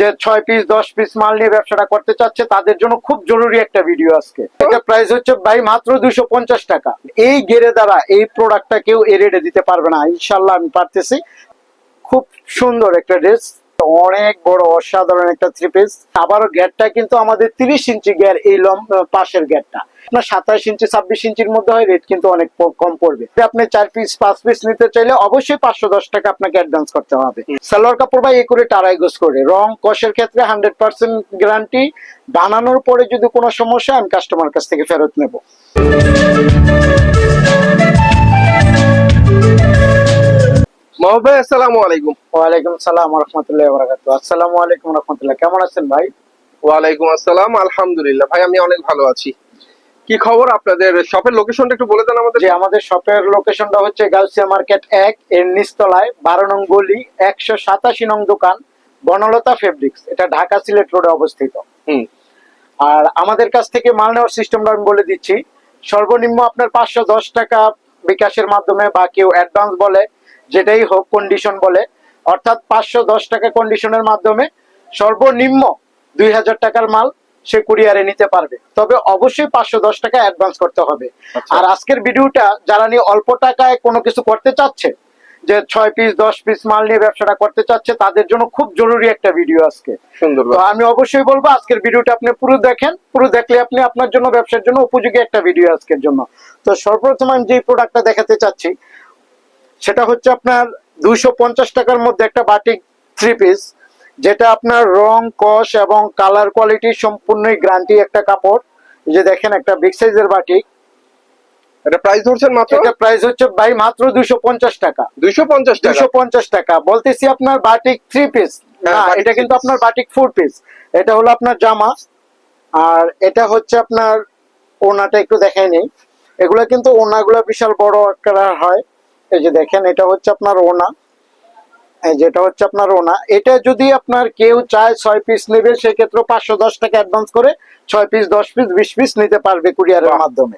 যে ছয় পিস দশ পিস মাল নিয়ে ব্যবসাটা করতে চাচ্ছে, তাদের জন্য খুব জরুরি একটা ভিডিও আজকে। এটা প্রাইস হচ্ছে ভাই মাত্র দুশো পঞ্চাশ টাকা। এই গেড়ে দ্বারা এই প্রোডাক্টটা কেউ এ রেটে দিতে পারবে না। ইনশাল্লাহ আমি পারতেছি। খুব সুন্দর একটা ড্রেস অনেক বড় অসাধারণ একটা থ্রি পিস আবারও গ্যাটটা কিন্তু আমাদের তিরিশ ইঞ্চি গ্যার এই পাশের গ্যাটটা আপনার সাতাশ ইঞ্চি ছাব্বিশ ইঞ্চির মধ্যে হয় রেট কিন্তু অনেক কম পড়বে। আপনি চার পিস পাঁচ পিস নিতে চাইলে অবশ্যই পাঁচশো দশ টাকা আপনাকে অ্যাডভান্স করতে হবে। সালোয়ার কাপড় বা একুরে টারাই গোস করে। রং কষের ক্ষেত্রে হান্ড্রেড পার্সেন্ট গ্যারান্টি বানানোর পরে যদি কোনো সমস্যা আমি কাস্টমার কাছ থেকে ফেরত নেব। ভাই আসসালামু আলাইকুম। ওয়ালাইকুম সালাম রহমতুল্লাহ বরাকাতু আসসালামু আলাইকুম রহমতুল্লাহ। কেমন আছেন ভাই? ওয়ালাইকুম আসসালাম আলহামদুলিল্লাহ। ভাই আমি অনেক ভালো আছি। কি খবর আপনাদের? শপের লোকেশনটা একটু বলে দেন আমাদের। যে আমাদের শপের লোকেশনটা হচ্ছে গাউসিয়া মার্কেট এক এর নিচতলায় বারো নং গলি একশো সাতাশি নং দোকান বনলতা ফেব্রিক্স এটা ঢাকা সিলেট রোডে অবস্থিত। হুম। আর আমাদের কাছ থেকে মাল নেওয়ার সিস্টেমটা আমি বলে দিচ্ছি। সর্বনিম্ন আপনার পাঁচশো দশ টাকা বিকাশের মাধ্যমে বা কেউ অ্যাডভান্স বলে যেটাই হোক কন্ডিশন বলে অর্থাৎ পাঁচশো দশ টাকা কন্ডিশনের মাধ্যমে সর্বনিম্ন দুই হাজার টাকার মাল সে কুরিয়ারে নিতে পারবে। তবে অবশ্যই পাঁচশো দশ টাকা অ্যাডভান্স করতে হবে। আচ্ছা। আর আজকের ভিডিওটা যারা নিয়ে অল্প টাকায় কোনো কিছু করতে চাচ্ছে যে ছয় পিস দশ পিস মাল নিয়ে ব্যবসাটা করতে চাচ্ছে তাদের জন্য খুব জরুরি একটা ভিডিও আজকে। সুন্দর তো আমি অবশ্যই বলব আজকের ভিডিওটা আপনি পুরো দেখেন পুরো দেখলে আপনি আপনার জন্য ব্যবসার জন্য উপযোগী একটা ভিডিও আজকের জন্য। তো সর্বপ্রথম আমি যে প্রোডাক্টটা দেখাতে চাচ্ছি সেটা হচ্ছে আপনার দুইশো পঞ্চাশ টাকার মধ্যে একটা বাটিক থ্রি পিস যেটা আপনার রং কস এবং কালার কোয়ালিটি সম্পূর্ণই গ্রান্টি একটা কাপড়। যে দেখেন একটা বিগ সাইজের বাটিক। এটা প্রাইস ধরছেন মাত্র? এটা প্রাইস হচ্ছে ভাই মাত্র দুইশো পঞ্চাশ টাকা। দুইশো পঞ্চাশ টাকা? বলতেছি আপনার বাটিক থ্রি পিস হ্যাঁ, না এটা কিন্তু আপনার বাটিক পিস এটা হলো আপনার জামা। আর এটা হচ্ছে আপনার ওনাটা একটু দেখাই নেই। এগুলা কিন্তু ওনাগুলো বিশাল বড় আকার হয়। এই যে দেখেন এটা হচ্ছে আপনার ওনা। এই যেটা হচ্ছে আপনার ওনা। এটা যদি আপনার কেউ চায় ছয় পিস নেবে সেক্ষেত্রে পাঁচশো দশ টাকা অ্যাডভান্স করে ছয় পিস দশ পিস বিশ পিস নিতে পারবে কুরিয়ারের মাধ্যমে।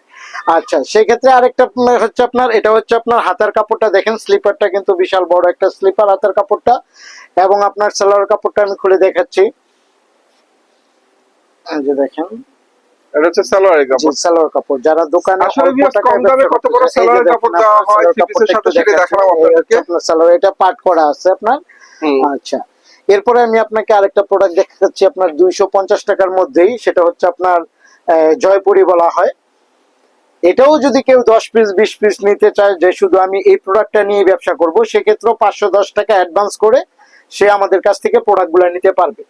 আচ্ছা সেক্ষেত্রে আরেকটা আপনার হচ্ছে আপনার এটা হচ্ছে আপনার হাতার কাপড়টা। দেখেন স্লিপারটা কিন্তু বিশাল বড় একটা স্লিপার হাতার কাপড়টা। এবং আপনার সালোয়ার কাপড়টা আমি খুলে দেখাচ্ছি। এই যে দেখেন এটা হচ্ছে সালোয়ারের কাপড়। সালোয়ার কাপড়। যারা দোকানে আসলে অল্প viewers, টাকায় কম দামে কত বড় করতেছে, এই যে সালোয়ারের কাপড় দেওয়া হয়, সালোয়ার three piece-এর কাপড়টা সাথে সেটা দেখালাম আপনাদেরকে। সালোয়ার এটা পাট করা আছে আপনার? আচ্ছা। এরপরে আমি আপনাকে আরেকটা প্রোডাক্ট দেখাচ্ছি আপনার দুইশো পঞ্চাশ টাকার মধ্যেই সেটা হচ্ছে আপনার জয়পুরি বলা হয়। এটাও যদি কেউ দশ পিস বিশ পিস নিতে চায় যে শুধু আমি এই প্রোডাক্টটা নিয়ে ব্যবসা করব সেক্ষেত্রেও পাঁচশো দশ টাকা অ্যাডভান্স করে সে আমাদের কাছ থেকে প্রোডাক্টগুলো নিতে পারবে।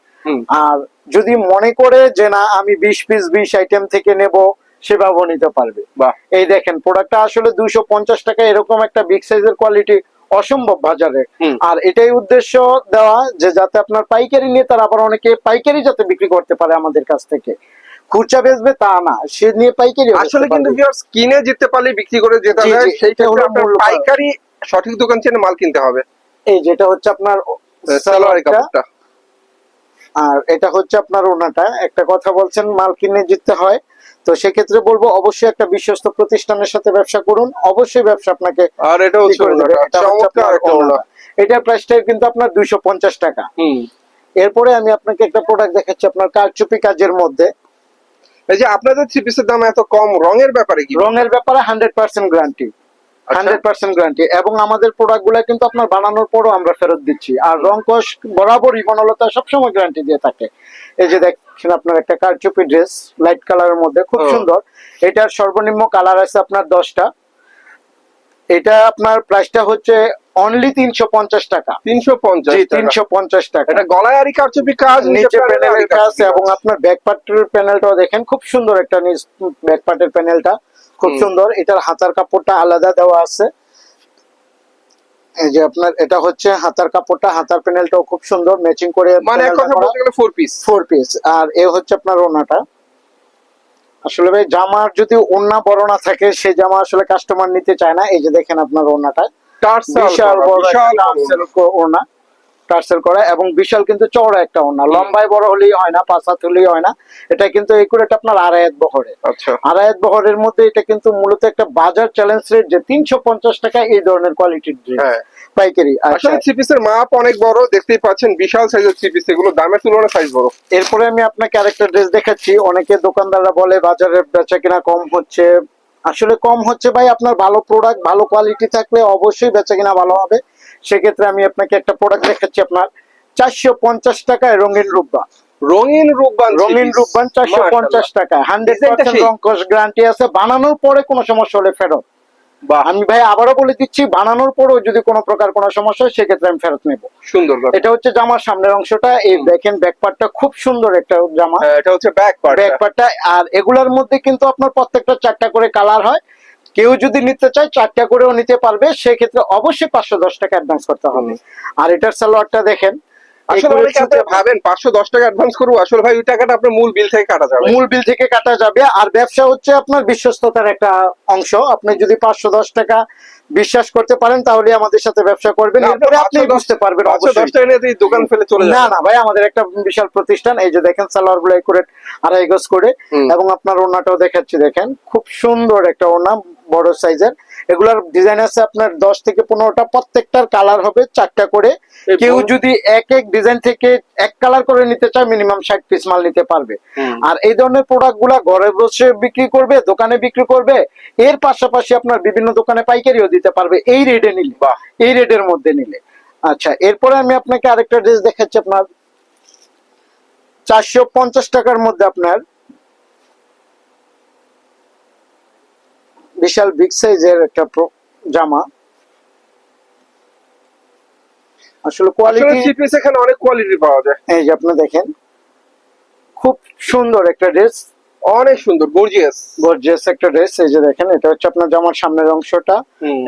আর যদি মনে করে যে না আমি বিশ পিস বিশ আইটেম থেকে নেব সেভাবেও নিতে পারবে। এই দেখেন প্রোডাক্টটা আসলে দুইশো পঞ্চাশ টাকা এরকম একটা বিগ সাইজের কোয়ালিটি অসম্ভব বাজারে। আর এটাই উদ্দেশ্য দেওয়া যে যাতে আপনার পাইকারি নিয়ে তারা আবার অনেকে পাইকারি যাতে বিক্রি করতে পারে আমাদের কাছ থেকে। খুচরা বেচবে তা না সে নিয়ে পাইকারি আসলে কিন্তু কিনে যেতে পারলে বিক্রি করে যেতে হয় জি, সেই হলো আপনার পাইকারি সঠিক দোকান চেনে মাল কিনতে হবে। এই যেটা হচ্ছে আপনার সালোয়ারটা, কাপড়টা। আর এটা হচ্ছে আপনার ওনাটা। একটা কথা বলছেন মাল কিনে জিততে হয়। তো সেক্ষেত্রে বলব অবশ্যই একটা বিশ্বস্ত প্রতিষ্ঠানের সাথে ব্যবসা করুন। অবশ্যই ব্যবসা আপনাকে আর এটা। এটা প্রাইসটা কিন্তু আপনার দুইশো পঞ্চাশ টাকা। হুম। এরপরে আমি আপনাকে একটা প্রোডাক্ট দেখাচ্ছি আপনার কারচুপি কাজের মধ্যে। এই যে আপনাদের থ্রি পিসের দাম এত কম রঙের ব্যাপারে কি? রঙের ব্যাপারে hundred percent guarantee. Hundred percent guarantee এবং আমাদের কিন্তু আপনার বানানোর পরও আমরা ফেরত দিচ্ছি। আর রং কষ বরাবরই বনলতা সবসময় গ্যারান্টি দিয়ে থাকে। এই যে দেখছেন আপনার একটা কারচুপি ড্রেস লাইট কালারের মধ্যে খুব সুন্দর। এটার সর্বনিম্ন কালার আছে আপনার দশটা। এটা আপনার প্রাইসটা হচ্ছে অনলি তিনশো পঞ্চাশ টাকা। তিনশো পঞ্চাশ তিনশো পঞ্চাশ টাকা। এটা গলায় আরি কারচুপি কাজ নিচে প্যানেলে প্যানেলের কাজ। এবং আপনার ব্যাক পার্টের প্যানেলটাও দেখেন খুব সুন্দর একটা ব্যাক পার্টের প্যানেলটা খুব সুন্দর। এটার হাতার কাপড়টা আলাদা দেওয়া আছে। এই যে আপনার এটা হচ্ছে হাতার কাপড়টা হাতার প্যানেলটাও খুব সুন্দর ম্যাচিং করে মানে এক কথা বলতে গেলে ফোর পিস ফোর পিস আর এ হচ্ছে আপনার ওনাটা। আসলে ভাই জামার যদি ওন্না বড় না থাকে সেই জামা আসলে কাস্টমার নিতে চায় না। এই যে দেখেন আপনার ওনাটা টার্সাল বিশাল বড় বড়। টার্সেল করা এবং বিশাল কিন্তু চওড়া একটা ওড়না। লম্বায় বড় হলেই হয় না পাঁচ হাত হলেই হয় না। এটা কিন্তু একুরেট আপনার আড়াইয়াত বহরে। আচ্ছা। আড়াইয়াত বহরের মধ্যে এটা কিন্তু মূলত একটা বাজার চ্যালেঞ্জ রেট যে তিনশো পঞ্চাশ টাকা এই ধরনের কোয়ালিটির ড্রেস হ্যাঁ। পাইকারি আচ্ছা। আসলে থ্রি পিসের মাপ অনেক বড় দেখতেই পাচ্ছেন বিশাল সাইজের থ্রি পিস এগুলো দামের তুলনায় সাইজ বড়। এরপরে আমি আপনাকে আরেকটা ড্রেস দেখাচ্ছি। অনেকে দোকানদাররা বলে বাজারে বেচা কিনা কম হচ্ছে। আসলে কম হচ্ছে ভাই আপনার ভালো প্রোডাক্ট ভালো কোয়ালিটি থাকলে অবশ্যই বেচা কিনা ভালো হবে। সেক্ষেত্রে আমি আপনাকে একটা প্রোডাক্ট দেখাচ্ছি আপনার। চারশো পঞ্চাশ টাকায় রঙিন রূপবা রঙিন রূপবান রঙিন রূপবান চারশো পঞ্চাশ টাকা। হান্ড্রেড পার্সেন্ট গ্যারান্টি আছে। বানানোর পরে কোনো সমস্যা হলে ফেরত। বাহ। আমি ভাই আবারও বলে দিচ্ছি বানানোর পরেও যদি কোনো প্রকার কোনো সমস্যা হয় সেক্ষেত্রে আমি ফেরত নেব। সুন্দর এটা হচ্ছে জামার সামনের অংশটা। এই দেখেন ব্যাকপার্টটা খুব সুন্দর একটা জামা। হ্যাঁ, এটা হচ্ছে ব্যাক পার্ট আর এগুলার মধ্যে কিন্তু আপনার প্রত্যেকটা চারটা করে কালার হয়। কেউ যদি নিতে চায় চারটা করেও নিতে পারবে সেক্ষেত্রে অবশ্যই পাঁচশো দশ টাকা অ্যাডভান্স করতে হবে। আর এটার সালোয়ারটা দেখেন ভাবেন পাঁচশো দশ টাকা অ্যাডভান্স করব আসলে ভাই ওই টাকাটা আপনার মূল বিল থেকে কাটা যাবে। মূল বিল থেকে কাটা যাবে। আর ব্যবসা হচ্ছে আপনার বিশ্বস্ততার একটা অংশ। আপনি যদি পাঁচশো দশ টাকা বিশ্বাস করতে পারেন তাহলে আমাদের সাথে ব্যবসা করবেন। এরপরে আপনি বুঝতে পারবেন অবশ্যই। দোকান ফেলে চলে না না ভাই আমাদের একটা বিশাল প্রতিষ্ঠান এই যে দেখেন সালোয়ারগুলো করে আড়াই গজ করে এবং আপনার ওনাটাও দেখাচ্ছি দেখেন। খুব সুন্দর একটা ওনা বড় সাইজের। এগুলার ডিজাইন আছে আপনার দশ থেকে পনেরোটা প্রত্যেকটার কালার হবে চারটা করে। কেউ যদি এক এক ডিজাইন থেকে এক কালার করে নিতে চায় মিনিমাম ষাট পিস মাল নিতে পারবে। আর এই ধরনের প্রোডাক্টগুলা ঘরে বসে বিক্রি করবে দোকানে বিক্রি করবে এর পাশাপাশি আপনার বিভিন্ন দোকানে পাইকারিও দিতে পারবে এই রেটে নিলে। বাহ। এই রেটের মধ্যে নিলে। আচ্ছা এরপরে আমি আপনাকে আরেকটা ড্রেস দেখাচ্ছি আপনার। চারশো পঞ্চাশ টাকার মধ্যে আপনার বিশাল বিগ সাইজের একটা জামা। আসলে কোয়ালিটি পিস এখানে অনেক কোয়ালিটি পাওয়া যায়। এই যে আপনি দেখেন। খুব সুন্দর একটা ড্রেস অনেক সুন্দর গর্জিয়াস গর্জিয়াস একটা ড্রেস এই যে দেখেন এটা হচ্ছে আপনার জামার সামনের অংশটা।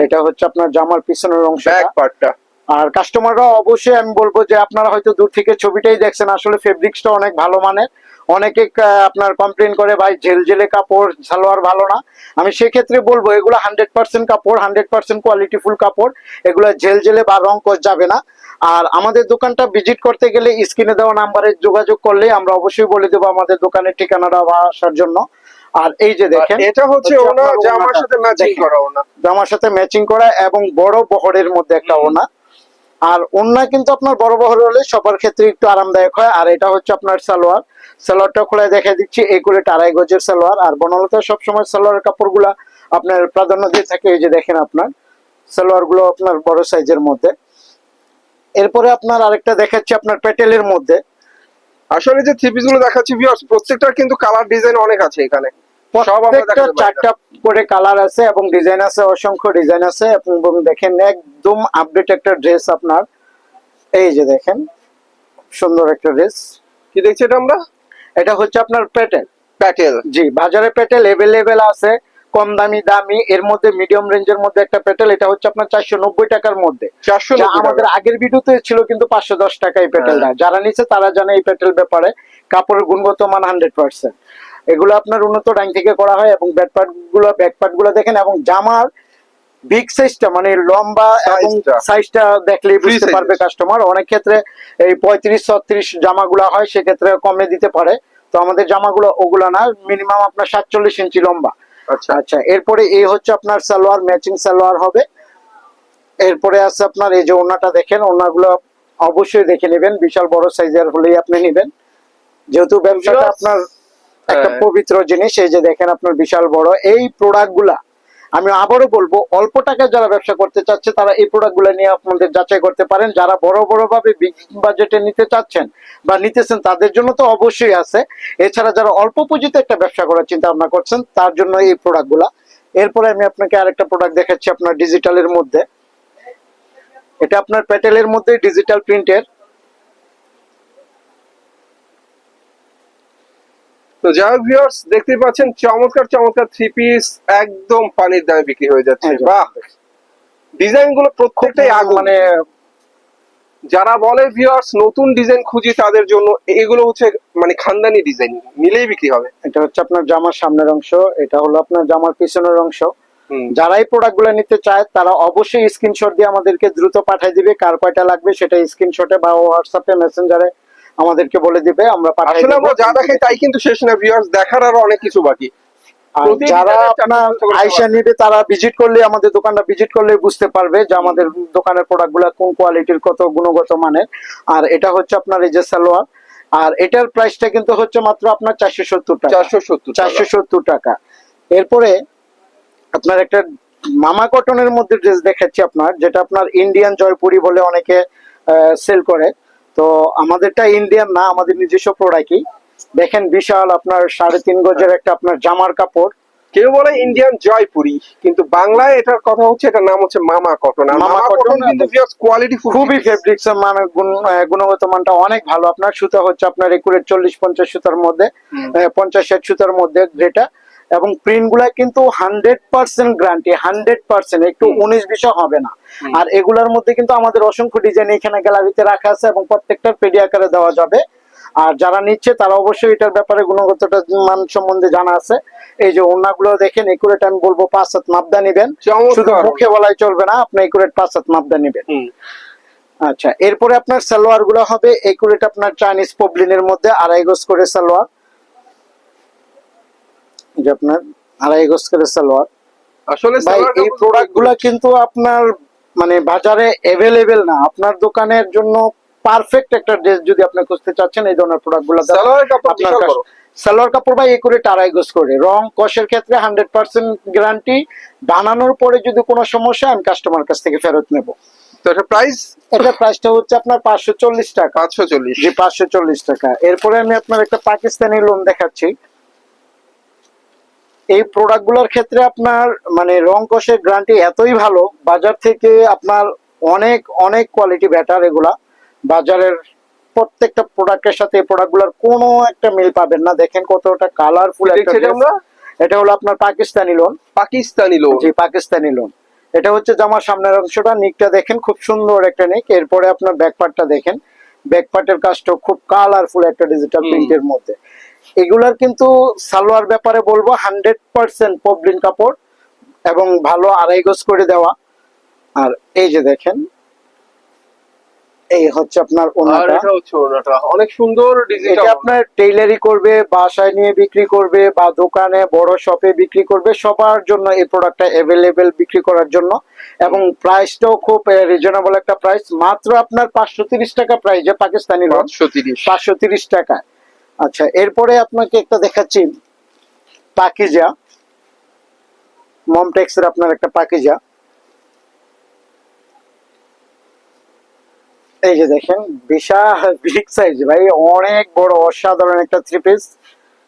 এটা হচ্ছে আপনার জামার পিছনের ব্যাক অংশটা পার্টটা আর কাস্টমাররা অবশ্যই আমি বলব যে আপনারা হয়তো দূর থেকে ছবিটাই দেখছেন আসলে ফেব্রিক্সটা অনেক ভালো মানের। অনেকে আপনার কমপ্লেন করে ভাই ঝেলঝেলে কাপড় সালোয়ার ভালো না। আমি সেক্ষেত্রে বলব এগুলো হান্ড্রেড পার্সেন্ট কাপড় হান্ড্রেড পার্সেন্ট কোয়ালিটি ফুল কাপড়। এগুলো ঝেলঝেলে বা রং যাবে না। আর আমাদের দোকানটা ভিজিট করতে গেলে স্ক্রিনে দেওয়া নাম্বারে যোগাযোগ করলে আমরা অবশ্যই বলে দেবো আমাদের দোকানের ঠিকানাটা বা আসার জন্য। আর এই যে দেখেন এটা হচ্ছে ওনা ওড়নাটা। সাথে ম্যাচিং করা ওনা। জামার সাথে ম্যাচিং করা এবং বড় বহরের মধ্যে একটা ওনা। আর ওন্না কিন্তু আপনার বড় বহর হলে সবার ক্ষেত্রে একটু আরামদায়ক হয়। আর এটা হচ্ছে আপনার সালোয়ার। সালোয়ারটা খুলে দেখা দিচ্ছি এগুলো আড়াই গজের সালোয়ার। আর বনলতা সবসময় সালোয়ারের কাপড়গুলা আপনার প্রাধান্য দিয়ে থাকে, এই যে দেখেন আপনার সালোয়ারগুলো আপনার বড় সাইজের মধ্যে। এরপরে আপনার আরেকটা দেখাচ্ছি আপনার প্যাটেলের মধ্যে। আসলে যে থ্রি পিসগুলো দেখাচ্ছি প্রত্যেকটার কিন্তু কালার ডিজাইন অনেক আছে এখানে। প্রত্যেকটা। চারটা করে কালার আছে এবং ডিজাইন আছে অসংখ্য ডিজাইন আছে। এবং দেখেন একদম আপডেট একটা ড্রেস আপনার। এই যে দেখেন সুন্দর একটা ড্রেস কি দেখছি এটা আমরা? এটা হচ্ছে আপনার প্যাটেল প্যাটেল জি বাজারে প্যাটেল আছে কম দামি দামি এর মধ্যে মিডিয়াম রেঞ্জের মধ্যে একটা প্যাটেল এটা হচ্ছে আপনার চারশো নব্বই টাকার মধ্যে। চারশো আমাদের আগের ভিডিওতে ছিল কিন্তু পাঁচশো দশ টাকা এই প্যাটেলটা হ্যাঁ। যারা নিচ্ছে তারা জানে এই প্যাটেল ব্যাপারে। কাপড়ের গুণগত মান হান্ড্রেড পার্সেন্ট এগুলো আপনার উন্নত ডাইং থেকে করা হয় এবং ব্যাকপার্টগুলো গুলো দেখেন এবং জামার বিগ সাইজটা মানে লম্বা এবং সাইজটা দেখলেই বুঝতে পারবে কাস্টমার অনেক ক্ষেত্রে এই পঁয়ত্রিশ ছত্রিশ জামাগুলো হয় সেক্ষেত্রে কমে দিতে পারে। তো আমাদের জামাগুলো ওগুলো না মিনিমাম আপনার সাতচল্লিশ ইঞ্চি লম্বা। আচ্ছা। আচ্ছা এরপরে এই হচ্ছে আপনার সালোয়ার ম্যাচিং সালোয়ার হবে। এরপরে আছে আপনার এই যে ওনাটা দেখেন ওনাগুলো অবশ্যই দেখে নেবেন। বিশাল বড় সাইজের হলেই আপনি নেবেন। যেহেতু ব্যবসাটা আপনার একটা হ্যাঁ। পবিত্র জিনিস এই যে দেখেন আপনার বিশাল বড়। এই প্রোডাক্টগুলা আমি আবারও বলব অল্প টাকায় যারা ব্যবসা করতে চাচ্ছে তারা এই প্রোডাক্টগুলো নিয়ে আপনাদের যাচাই করতে পারেন। যারা বড় বড় ভাবে বিগ বাজেটে নিতে চাচ্ছেন বা নিতেছেন তাদের জন্য তো অবশ্যই আছে। এছাড়া যারা অল্প পুঁজিতে একটা ব্যবসা করার চিন্তা ভাবনা করছেন তার জন্য এই প্রোডাক্টগুলা এরপরে আমি আপনাকে আরেকটা প্রোডাক্ট দেখাচ্ছি আপনার ডিজিটালের মধ্যে। এটা আপনার প্যাটেলের মধ্যে ডিজিটাল প্রিন্টের তো যাই হোক ভিউয়ার্স দেখতেই পাচ্ছেন চমৎকার চমৎকার থ্রি পিস একদম পানির দামে বিক্রি হয়ে যাচ্ছে। বাহ! ডিজাইনগুলো প্রত্যেকটাই আগুন। মানে যারা বলে ভিউয়ার্স নতুন ডিজাইন খুঁজি তাদের জন্য এগুলো হচ্ছে মানে খানদানি ডিজাইন নিলেই বিক্রি হবে। এটা হচ্ছে আপনার জামার সামনের অংশ এটা হলো আপনার জামার পিছনের অংশ। যারা এই প্রোডাক্টগুলো নিতে চায় তারা অবশ্যই স্ক্রিনশট দিয়ে আমাদেরকে দ্রুত পাঠিয়ে দিবে। কার কয়টা লাগবে সেটা স্ক্রিনশটে বা হোয়াটসঅ্যাপে মেসেঞ্জারে আমাদেরকে বলে দিবে আমরা আসলে যা দেখাই তাই কিন্তু শেষ না ভিউয়ার্স দেখার আরও অনেক কিছু বাকি। যারা আপনার আইসা নিবে তারা ভিজিট করলে আমাদের দোকানটা ভিজিট করলে বুঝতে পারবে যে আমাদের দোকানের কোন কোয়ালিটির কত গুণগত মানের। আর এটা হচ্ছে আপনার এই যে সালোয়ার। আর এটার প্রাইসটা কিন্তু হচ্ছে মাত্র আপনার চারশো সত্তর টাকা। চারশো সত্তর চারশো সত্তর টাকা। এরপরে আপনার একটা মামা কটনের মধ্যে ড্রেস দেখাচ্ছি আপনার যেটা আপনার ইন্ডিয়ান জয়পুরি বলে অনেকে সেল করে। তো আমাদেরটা ইন্ডিয়ান না আমাদের নিজস্ব প্রোডাক্টই দেখেন বিশাল আপনার সাড়ে তিন গজের একটা আপনার জামার কাপড়। কেউ বলে ইন্ডিয়ান জয়পুরি কিন্তু বাংলায় এটার কথা হচ্ছে এটার নাম হচ্ছে মামা কটন মামা কটন কিন্তু কোয়ালিটি খুবই ফেব্রিক্স মানে গুণ- গুণগত মানটা অনেক ভালো। আপনার সুতা হচ্ছে আপনার একুরেট চল্লিশ পঞ্চাশ সুতার মধ্যে পঞ্চাশ ষাট সুতার মধ্যে যেটা এবং প্রিন্টগুলা কিন্তু hundred percent guarantee hundred percent একটু উনিশ বিশ হবে না। আর এগুলার মধ্যে কিন্তু আমাদের অসংখ্য ডিজাইন এখানে গ্যালারিতে রাখা আছে এবং প্রত্যেকটার পেডি আকারে দেওয়া যাবে। আর যারা নিচ্ছে তারা অবশ্যই এটার ব্যাপারে গুণগতটা মান সম্বন্ধে জানা আছে। এই যে ওনাগুলো দেখেন একুরেট আমি বলব পাঁচ হাত মাপদা নিবেন। শুধু মুখে বলাই চলবে না আপনি একুরেট পাঁচ হাত মাপদা নিবেন। আচ্ছা এরপরে আপনার সালোয়ারগুলো হবে একুরেট আপনার চাইনিজ পবলিনের মধ্যে আড়াই গজ করে সালোয়ার। যে আপনার আড়াই গজ করে সালোয়ার। আসলে এই কিন্তু আপনার মানে বাজারে অ্যাভেলেবেল না। আপনার দোকানের জন্য পারফেক্ট একটা ড্রেস যদি আপনি খুঁজতে চাচ্ছেন এই ধরনের আপনার কাছে- সালোয়ার কাপড় গজ করে। রং কষের ক্ষেত্রে হান্ড্রেড পার্সেন্ট গ্যারান্টি বানানোর পরে যদি কোনো সমস্যা আমি কাস্টমার কাছ থেকে ফেরত নেব। তো এটা প্রাইস এটা প্রাইসটা হচ্ছে আপনার পাঁচশো চল্লিশ টাকা। পাঁচশো চল্লিশ। জি পাঁচশো চল্লিশ টাকা। এরপরে আমি আপনার একটা পাকিস্তানি লোন দেখাচ্ছি। এই প্রোডাক্টগুলোর ক্ষেত্রে আপনার মানে রং কষের গ্যারান্টি এতই ভালো বাজার থেকে আপনার অনেক অনেক কোয়ালিটি বেটার এগুলা। বাজারের প্রত্যেকটা প্রোডাক্টের সাথে এই প্রোডাক্টগুলার কোনো একটা মিল পাবেন না। দেখেন কতটা কালারফুল একটা এটা আমরা? এটা হলো আপনার পাকিস্তানি লোন পাকিস্তানি লোন জি পাকিস্তানি লোন এটা হচ্ছে জামার সামনের অংশটা নিকটা দেখেন খুব সুন্দর একটা নিক এরপরে আপনার ব্যাক পার্টটা দেখেন। ব্যাকপার্টের কাজটা খুব কালারফুল একটা ডিজিটাল। প্রিন্টের মধ্যে। এগুলার কিন্তু সালোয়ার ব্যাপারে বলব হান্ড্রেড পার্সেন্ট পবলিন কাপড় এবং ভালো আড়াই গজ করে দেওয়া। আর এই যে দেখেন এই হচ্ছে আপনার ওনাটা। অনেক সুন্দর এটা আপনার টেইলারি করবে বাসায় নিয়ে বিক্রি করবে বা দোকানে বড় শপে বিক্রি করবে সবার জন্য এই প্রোডাক্টটা অ্যাভেলেবেল বিক্রি করার জন্য। এবং প্রাইসটাও খুব রিজনেবল একটা প্রাইস মাত্র আপনার পাঁচশো তিরিশ টাকা প্রাইস যে পাকিস্তানি পাঁচশো তিরিশ। পাঁচশো তিরিশ টাকা। আচ্ছা এরপরে আপনাকে একটা দেখাচ্ছি পাকিজা। মমটেক্স এর আপনার একটা পাকিজা। এই যে দেখেন বিশাল বিগ সাইজ ভাই অনেক বড় অসাধারণ একটা থ্রি পিস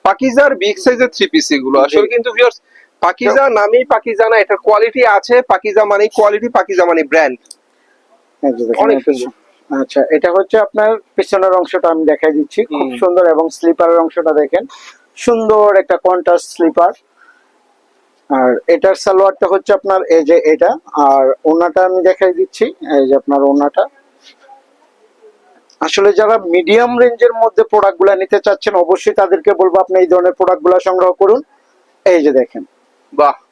পাকিজার বিগ সাইজের থ্রি পিস এগুলো। আসলে কিন্তু ভিউয়ার্স পাকিজা নামেই পাকিজা না এটার কোয়ালিটি আছে। পাকিজা মানে কোয়ালিটি পাকিজা মানে ব্র্যান্ড অনেক সুন্দর। আচ্ছা এটা হচ্ছে আপনার পিছনের অংশটা আমি দেখাই দিচ্ছি। খুব সুন্দর এবং স্লিপারের অংশটা দেখেন। সুন্দর একটা কন্ট্রাস্ট স্লিপার আর এটার সালোয়ারটা হচ্ছে আপনার এই যে এটা। আর ওনাটা আমি দেখাই দিচ্ছি এই যে আপনার ওনাটা। আসলে যারা মিডিয়াম রেঞ্জের মধ্যে প্রোডাক্টগুলা নিতে চাচ্ছেন অবশ্যই তাদেরকে বলব আপনি এই ধরনের প্রোডাক্টগুলা সংগ্রহ করুন। এই যে দেখেন। বাহ!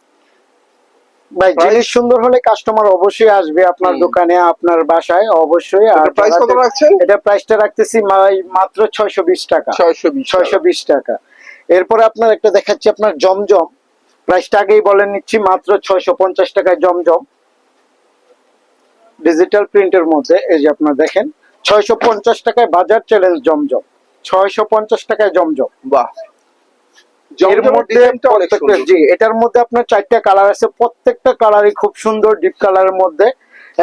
ভাই? জিনিস সুন্দর হলে কাস্টমার অবশ্যই আসবে আপনার দোকানে আপনার বাসায় অবশ্যই। আর প্রাইস কত রাখছেন? এটা প্রাইসটা রাখতেছি মাত্র ছয়শো বিশ টাকা। ছয়শো বিশ ছয়শো বিশ টাকা। এরপরে আপনার একটা দেখাচ্ছি আপনার জমজম। প্রাইসটা আগেই বলে নিচ্ছি মাত্র ছয়শো পঞ্চাশ টাকায় জমজম। ডিজিটাল প্রিন্টের মধ্যে এই যে আপনার দেখেন ছয়শো পঞ্চাশ টাকায় বাজার চ্যালেঞ্জ জমজম। ছয়শো পঞ্চাশ টাকায় জমজম। বাহ এর জমজমের মধ্যে ডিজাইনটা অনেক প্রত্যেকটা সুন্দর জি এটার মধ্যে আপনার চারটা কালার আছে প্রত্যেকটা কালারই খুব সুন্দর ডিপ কালারের মধ্যে।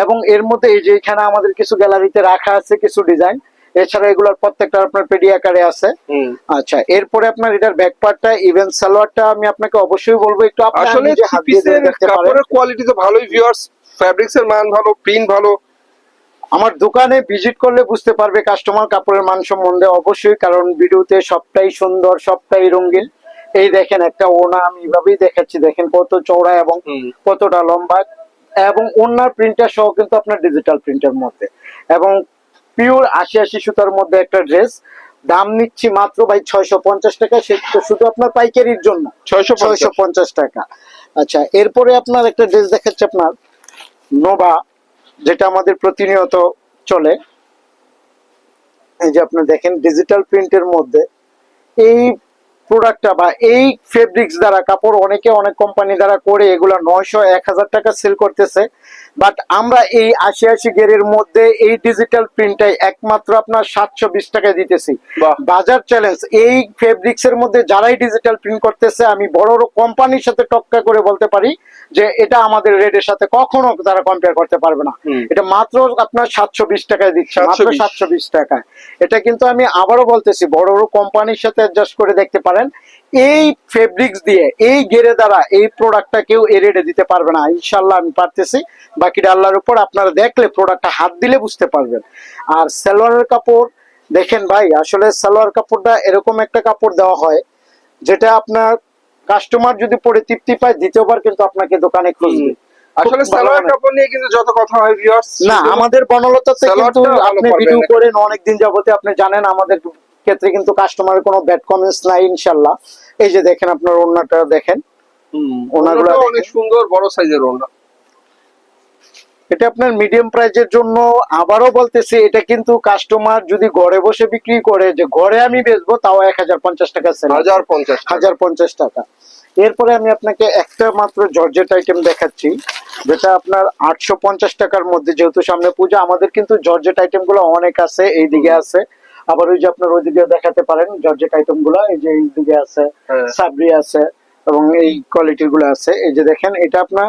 এবং এর মধ্যে এই যে এখানে আমাদের কিছু গ্যালারিতে রাখা আছে কিছু ডিজাইন এছাড়া এগুলোর প্রত্যেকটা আপনার পেডি আকারে আছে। আচ্ছা এরপরে আপনার এটার ব্যাক পার্টটা ইভেন সালোয়ারটা আমি আপনাকে অবশ্যই বলব একটু আসলে কাপড়ের কোয়ালিটি তো ভালোই ভিউয়ার্স ফ্যাব্রিক্স এর মান ভালো প্রিন্ট ভালো। আমার দোকানে ভিজিট করলে বুঝতে পারবে কাস্টমার কাপড়ের মান সম্বন্ধে অবশ্যই কারণ ভিডিওতে সবটাই সুন্দর সবটাই রঙিন। এই দেখেন একটা ওনা আমি এভাবেই দেখাচ্ছি। দেখেন কত চওড়া এবং কতটা লম্বা। এবং ওনার প্রিন্টার সহ কিন্তু আপনার ডিজিটাল প্রিন্টের মধ্যে। এবং পিওর আশি আশি সুতার মধ্যে একটা ড্রেস দাম নিচ্ছি মাত্র ভাই ছয়শো পঞ্চাশ টাকা। সেটা শুধু আপনার পাইকারির জন্য। ছয়শো ছয়শো পঞ্চাশ টাকা। আচ্ছা এরপরে আপনার একটা ড্রেস দেখাচ্ছে আপনার। নোভা যেটা আমাদের প্রতিনিয়ত চলে। এই যে আপনি দেখেন ডিজিটাল প্রিন্টের মধ্যে। এই প্রোডাক্টটা বা এই ফেব্রিক্স দ্বারা কাপড় অনেকে অনেক কোম্পানি দ্বারা করে এগুলো নয়শো এক হাজার টাকা সেল করতেছে। বাট আমরা এই আশি আশি গেরের মধ্যে এই ডিজিটাল প্রিন্টটাই একমাত্র আপনার সাতশো বিশ টাকায় দিতেছি। বাজার চ্যালেঞ্জ এই ফেব্রিক্স এর মধ্যে যারাই ডিজিটাল প্রিন্ট করতেছে আমি বড় বড় কোম্পানির সাথে টক্কা করে বলতে পারি যে এটা আমাদের রেটের সাথে কখনো তারা কম্পেয়ার করতে পারবে না। এটা মাত্র আপনার সাতশো বিশ টাকায় দিচ্ছে মাত্র সাতশো বিশ। টাকায়। এটা কিন্তু আমি আবারও বলতেছি বড় বড় কোম্পানির সাথে অ্যাডজাস্ট করে দেখতে পারেন। এই ফেব্রিক্স দিয়ে এই গেরে দ্বারা এই প্রোডাক্টটা কেউ এ রেটে দিতে পারবে না। ইনশাল্লাহ আমি পারতেছি। বাকিটা আল্লাহর উপর আপনারা দেখলে প্রোডাক্টটা হাত দিলে বুঝতে পারবেন। আর সালোয়ারের কাপড় দেখেন ভাই আসলে সালোয়ার কাপড়টা এরকম একটা কাপড় দেওয়া হয় যেটা আপনার কাস্টমার যদি পরে তৃপ্তি পায় দ্বিতীয়বার কিন্তু আপনাকে দোকানে খুঁজবে। আসলে সালোয়ার মানে- কাপড় নিয়ে কিন্তু যত কথা হয় ভিউয়ার্স না আমাদের বনলতাতে সালোয়ারটা কিন্তু আপনি ভিডিও? করেন অনেকদিন যাবতে আপনি জানেন আমাদের ক্ষেত্রে কিন্তু কাস্টমারের কোনো ব্যাড কমেন্টস নাই ইনশাল্লাহ এই যে দেখেন আপনার ওড়নাটা দেখেন। ওনাগুলো অনেক সুন্দর বড় সাইজের ওনা এটা আপনার মিডিয়াম প্রাইজের জন্য আবারও বলতেছি এটা কিন্তু কাস্টমার যদি ঘরে বসে বিক্রি করে যে ঘরে আমি বেচবো তাও এক হাজার পঞ্চাশ টাকা সেল হাজার পঞ্চাশ টাকা। হাজার পঞ্চাশ টাকা। এরপরে আমি আপনাকে একটা মাত্র জর্জেট আইটেম দেখাচ্ছি যেটা আপনার আটশো পঞ্চাশ টাকার মধ্যে যেহেতু সামনে পূজা আমাদের কিন্তু জর্জেট আইটেমগুলো অনেক আছে এই দিকে আছে। আবার ওই যে আপনার ওইদিকে দেখাতে পারেন জর্জেট আইটেমগুলো এই যে এই দিকে আছে হ্যাঁ। সাবরি আছে এবং এই কোয়ালিটিরগুলো আছে। এই যে দেখেন এটা আপনার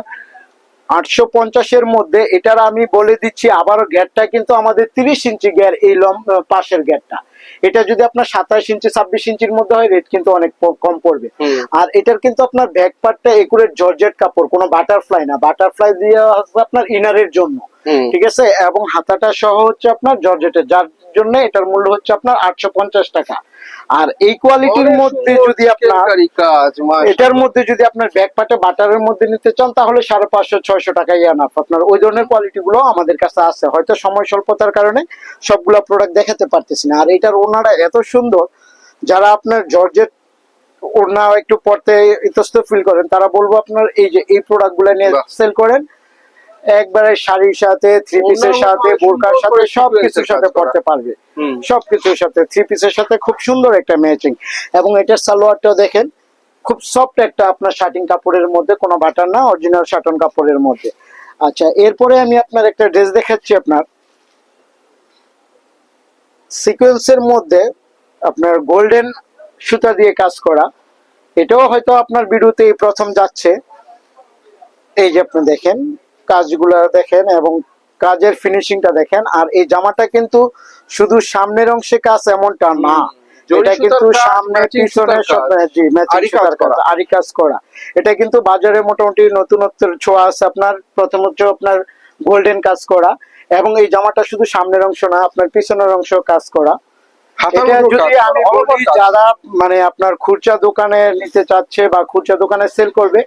আটশো পঞ্চাশের মধ্যে এটার আমি বলে দিচ্ছি আবারও গ্যাটটা কিন্তু আমাদের তিরিশ ইঞ্চি গ্যার এই লম পাশের গ্যাটটা এটা যদি আপনার সাতাশ ইঞ্চি ছাব্বিশ ইঞ্চির মধ্যে হয় রেট কিন্তু অনেক কম পড়বে। আর এটার কিন্তু আপনার ব্যাক পার্টটা একুরেট জর্জেট কাপড় কোনো বাটারফ্লাই না। বাটারফ্লাই দিয়ে আপনার ইনারের জন্য। ঠিক আছে? এবং হাতাটা সহ হচ্ছে আপনার জর্জেটের যার জন্য এটার মূল্য হচ্ছে আপনার আটশো পঞ্চাশ টাকা। আর এই কোয়ালিটির মধ্যে যদি আপনার। এটার মধ্যে যদি আপনার ব্যাক পার্টে বাটারের মধ্যে নিতে চান তাহলে সাড়ে পাঁচশো ছয়শো টাকাই আনাফ আপনার ওই ধরনের কোয়ালিটি গুলো আমাদের কাছে আছে। হয়তো সময় স্বল্পতার কারণে সবগুলো প্রোডাক্ট দেখাতে পারতেছি না। আর এটার ওনারা এত সুন্দর যারা আপনার জর্জেট ওড়না একটু পড়তে ইতস্ত ফিল করেন তারা বলব আপনার এই যে এই প্রোডাক্টগুলো নিয়ে সেল করেন। একবারে শাড়ির সাথে থ্রি পিসের সাথে বোরকার সাথে করে সব sequence কিছুর এর সাথে পড়তে পারবে। সবকিছুর সাথে থ্রি পিসের সাথে খুব সুন্দর একটা ম্যাচিং এবং এটার সালোয়ারটাও দেখেন খুব সফট একটা আপনার শার্টিং কাপড়ের মধ্যে কোনো বাটার না অরিজিনাল শার্টন কাপড়ের মধ্যে। আচ্ছা এরপরে আমি আপনার একটা ড্রেস দেখাচ্ছি আপনার। সিকোয়েন্সের মধ্যে আপনার গোল্ডেন সুতা দিয়ে কাজ করা। এটাও হয়তো আপনার ভিডিওতে প্রথম যাচ্ছে। এই যে আপনি দেখেন কাজগুলো দেখেন এবং কাজের ফিনিশিংটা দেখেন। আর এই জামাটা কিন্তু শুধু সামনের অংশে কাজ এমনটা না। এটা কিন্তু সামনে পিছনে সুতার সব কাজ। জি ম্যাচিং সুতার করা। আরি কাজ করা। এটা কিন্তু বাজারে মোটামুটি নতুনত্বের ছোঁয়া আছে আপনার। প্রথম হচ্ছে আপনার গোল্ডেন কাজ করা। এবং এই জামাটা শুধু সামনের অংশ না আপনার পিছনের অংশ কাজ করা। যারা মানে আপনার খুচরা দোকানে নিতে চাচ্ছে বা খুচরা দোকানে সেল করবে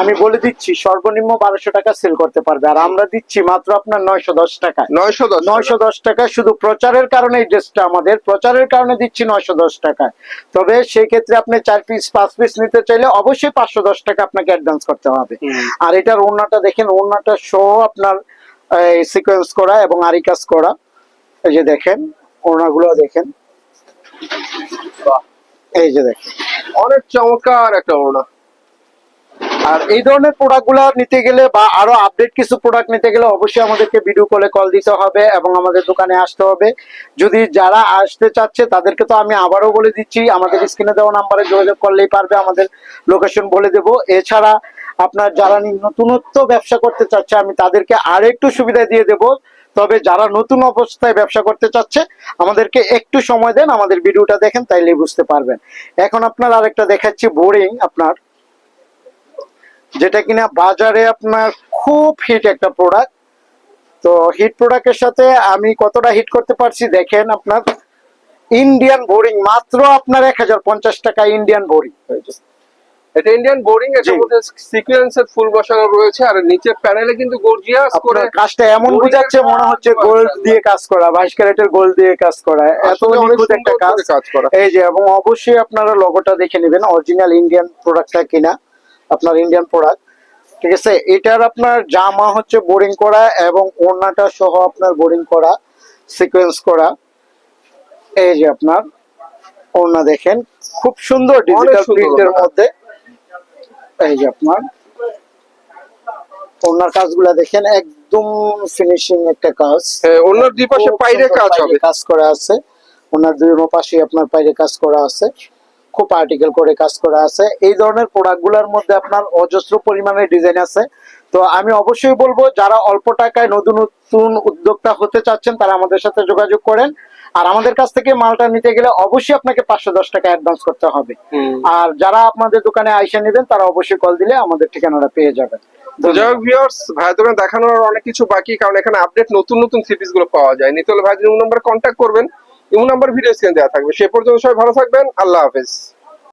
আমি বলে দিচ্ছি সর্বনিম্ন বারোশো টাকা সেল করতে পারবে। আর আমরা দিচ্ছি মাত্র আপনার নয়শো দশ টাকা নয়শো দশ নয়শো দশ টাকা শুধু প্রচারের কারণে এই ড্রেসটা আমাদের প্রচারের কারণে দিচ্ছি নয়শো দশ টাকায়। তবে সেই ক্ষেত্রে আপনি চার পিস পাঁচ পিস নিতে চাইলে অবশ্যই পাঁচশো দশ টাকা আপনাকে অ্যাডভান্স করতে হবে। আর এটার ওড়নাটা দেখেন ওড়নাটা সহ আপনার সিকোয়েন্স করা এবং আরি কাজ করা। এই যে দেখেন ওড়নাগুলো দেখেন। এই যে দেখেন, অনেক চমৎকার একটা ওড়না। আর এই ধরনের প্রোডাক্টগুলো নিতে গেলে বা আরও আপডেট কিছু প্রোডাক্ট নিতে গেলে অবশ্যই আমাদেরকে ভিডিও কলে কল দিতে হবে এবং আমাদের দোকানে আসতে হবে। যদি যারা আসতে চাচ্ছে, তাদেরকে তো আমি আবারও বলে দিচ্ছি, আমাদের স্ক্রিনে দেওয়া নাম্বারে যোগাযোগ করলেই পারবে, আমাদের লোকেশন বলে দেব। এছাড়া আপনার যারা নতুনত্ব ব্যবসা করতে চাচ্ছে, আমি তাদেরকে আর একটু সুবিধা দিয়ে দেব। তবে যারা নতুন অবস্থায় ব্যবসা করতে চাচ্ছে, আমাদেরকে একটু সময় দেন, আমাদের ভিডিওটা দেখেন, তাইলেই বুঝতে পারবেন। এখন আপনার আরেকটা দেখাচ্ছি, বোরিং আপনার। যেটা কিনা বাজারে আপনার খুব হিট একটা প্রোডাক্ট তো হিট প্রোডাক্টের সাথে আমি কতটা হিট করতে পারছি, দেখেন আপনার। ইন্ডিয়ান বোরিং, মাত্র আপনার এক হাজার পঞ্চাশ টাকা ইন্ডিয়ান বোরিং। এটা ইন্ডিয়ান বোরিং এটার জি। মধ্যে সিকোয়েন্সের ফুল বসানো রয়েছে আর নিচের প্যানেলে কিন্তু গর্জিয়াস করে কাজটা এমন বুঝাচ্ছে মনে হচ্ছে গোল্ড দিয়ে কাজ করা বাইশ ক্যারেটের গোল্ড দিয়ে কাজ করা এত নিখুঁত একটা কাজ। কাজ করা। এই যে এবং অবশ্যই আপনারা লগোটা দেখে নেবেন অরিজিনাল ইন্ডিয়ান প্রোডাক্টটা কিনা আপনার ইন্ডিয়ান প্রোডাক্ট ঠিক আছে এটার আপনার জামা হচ্ছে বোরিং করা এবং ওড়নাটা সহ আপনার বোরিং করা সিকোয়েন্স করা। এই যে আপনার ওড়না দেখেন খুব সুন্দর ডিজিটাল প্রিন্টের মধ্যে। এই যে আপনার। ওনার কাজগুলা দেখেন একদম ফিনিশিং একটা কাজ। অন্য দুই পাশে পাইরে কাজ হবে। কাজ করা আছে। ওনার দুই পাশে আপনার পাইরে কাজ করা আছে। খুব আর্টিকেল করে কাজ করা আছে। এই ধরনের প্রোডাক্টগুলার মধ্যে আপনার অজস্র পরিমাণের ডিজাইন আছে। তো আমি অবশ্যই বলব যারা অল্প টাকায় নতুন নতুন উদ্যোক্তা হতে চাচ্ছেন তারা আমাদের সাথে যোগাযোগ করেন। আর আমাদের কাছ থেকে মালটা নিতে গেলে অবশ্যই আপনাকে পাঁচশো দশ টাকা অ্যাডভান্স করতে হবে। আর যারা আপনাদের দোকানে আইসে নেবেন তারা অবশ্যই কল দিলে আমাদের ঠিকানাটা পেয়ে যাবেন। তো যাই ভিউয়ার্স ভাইয়ের দোকানে দেখানোর অনেক কিছু বাকি কারণ এখানে আপডেট নতুন নতুন সিরিজগুলো পাওয়া যায়। নিতে হলে ভাই নাম্বার কন্ট্যাক্ট করবেন ইমো নাম্বার ভিডিও স্ক্রিনে দেওয়া থাকবে। সে পর্যন্ত সবাই ভালো থাকবেন আল্লাহ হাফেজ।